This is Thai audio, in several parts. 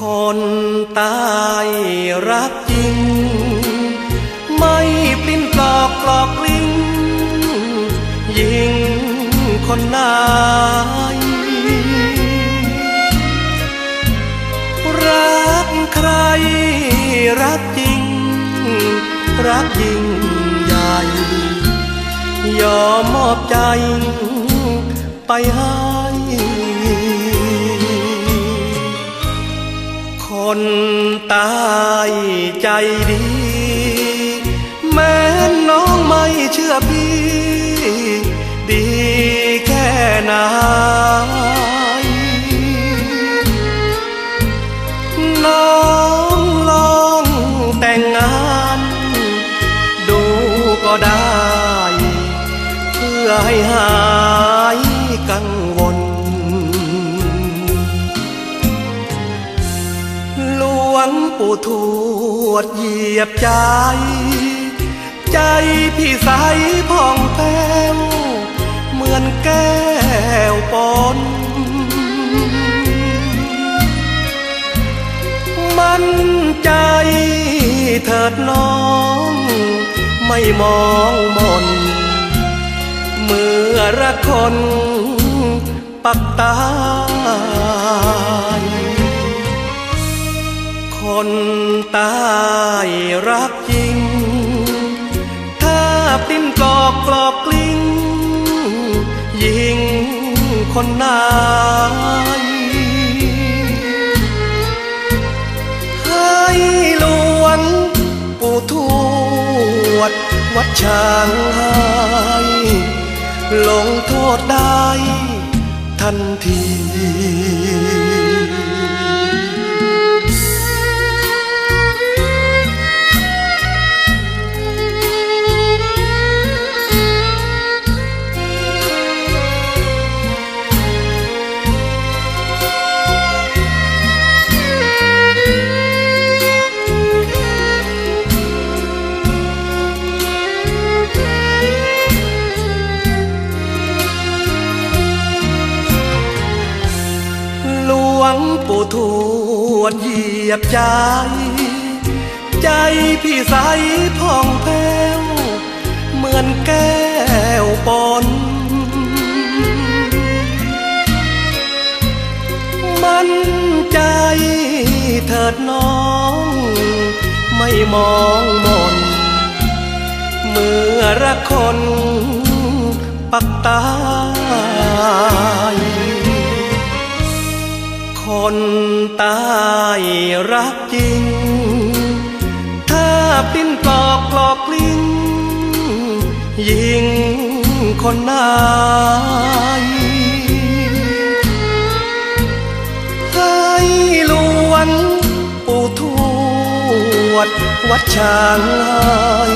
คนตายรักจริง ไม่ปลิ้นปลอกกลอกกลิ้งยิงคนนายรักใครรักจริง รักยิ่งใหญ่ ยอมมอบใจไปให้ คนตายใจดี แม้น้องไม่เชื่อพี่ ดีแค่ไหนน้องลองแต่งงาน ดูก็ได้ เพื่อให้หายกังวลหล ปู่ทวดเหยียบใจ ใจพี่ใสผ่องแผ้วเหมือนแก้วปนมั่นใจเถิดน้อง ไม่มองมนเมื่อรักคนปักตา คนตายรักจริง ถ้าปิ้นกอกกลอกกลิ้ง ยิงคนนายให้ลวงปู่ทวด วัดช้างให้ลงโทษได้ทันที งปู่ทวดเหยียบใจ ใจพี่ใสผ่องแผ้ว เหมือนแก้วปนมันใจเถิดน้อง ไม่มองมน เมื่อรักคนปักตาย คนตายรักจริง ถ้าปิ้นปลอกกลอกลิ้งยิงคนนายให้ลวงปู่ทวดวัดช้างให้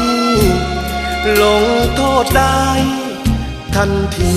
ลงโทษได้ทันที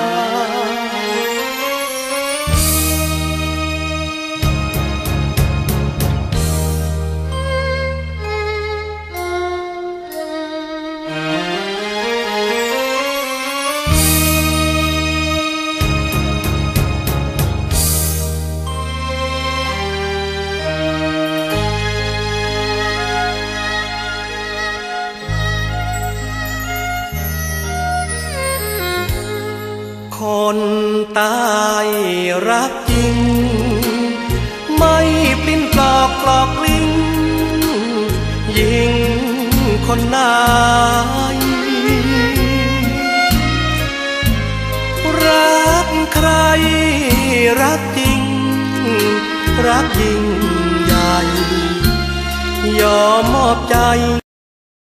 ตายรักจริง ไม่ปลิ้นปลอกปลอกลิ้งยิงคนนายรักใครรักจริง รักยิ่งใหญ่ยอมมอบใจ